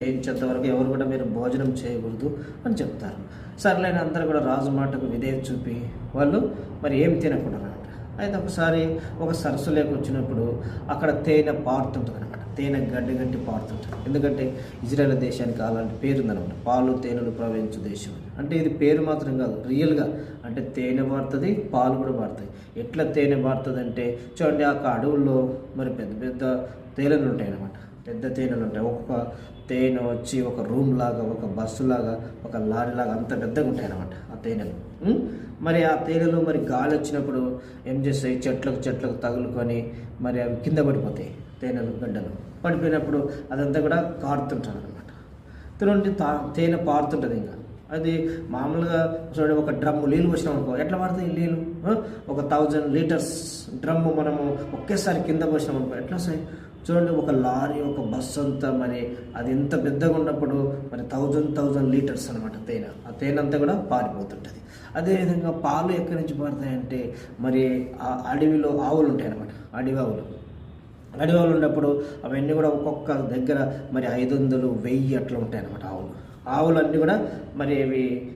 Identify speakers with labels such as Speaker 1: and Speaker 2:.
Speaker 1: చేయించేంత వరకు ఎవరు కూడా మీరు భోజనం చేయకూడదు అని చెప్తారు. సర్లేని అందరూ కూడా రాజు మాటకు విధేయత చూపి వాళ్ళు మరి ఏం తినకూడదు అనమాట అయితే ఒకసారి ఒక సరస్సులోకి వచ్చినప్పుడు అక్కడ తేనె పారుతుంటుంది అనమాట తేనె గడ్డి గట్టి పారుతుంటుంది. ఎందుకంటే ఇజ్రాయెల్ దేశానికి అలాంటి పేరు ఉందనమాట పాలు తేనెలు ప్రవహించు దేశం అంటే ఇది పేరు మాత్రం కాదు రియల్గా. అంటే తేనె పారుతుంది పాలు కూడా పారుతాయి. ఎట్లా తేనె పారుతుంది అంటే చూడండి ఆ అడవుల్లో మరి పెద్ద పెద్ద తేనెలు ఉంటాయి అన్నమాట పెద్ద తేనెలు ఉంటాయి. ఒక్కొక్క తేనె వచ్చి ఒక రూమ్ లాగా ఒక బస్సు లాగా ఒక లారీ లాగా అంత పెద్దగా ఉంటాయి అన్నమాట ఆ తేనెలు. మరి ఆ తేనెలు మరి గాలి వచ్చినప్పుడు ఏం చేస్తాయి? చెట్లకు చెట్లకు తగులుకొని మరి అవి కింద పడిపోతాయి తేనెలు గడ్డలు. పడిపోయినప్పుడు అదంతా కూడా కారుతుంటారు అనమాట తినండి తా తేనె పారుతుంటుంది ఇంకా. అది మామూలుగా చూడండి ఒక డ్రమ్ము నీళ్ళు పోసినాం అనుకో ఎట్లా పడుతుంది నీళ్ళు? ఒక థౌజండ్ లీటర్స్ డ్రమ్ము మనము ఒకేసారి కింద పోసినాం అనుకో ఎట్లా వస్తాయి? చూడండి ఒక లారీ ఒక బస్సు అంతా మరి అది ఎంత పెద్దగా ఉన్నప్పుడు మరి థౌజండ్ థౌజండ్ లీటర్స్ అనమాట తేనె. ఆ తేనె అంతా కూడా పారిపోతుంటుంది. అదేవిధంగా పాలు ఎక్కడి నుంచి పారుతాయంటే మరి ఆ అడవిలో ఆవులు ఉంటాయి అనమాట అడవి ఆవులు. అడవి ఆవులు ఉన్నప్పుడు అవన్నీ కూడా ఒక్కొక్క దగ్గర మరి ఐదు వందలు వెయ్యి అట్లా ఉంటాయి అనమాట ఆవులు. ఆవులు అన్నీ కూడా మరి అవి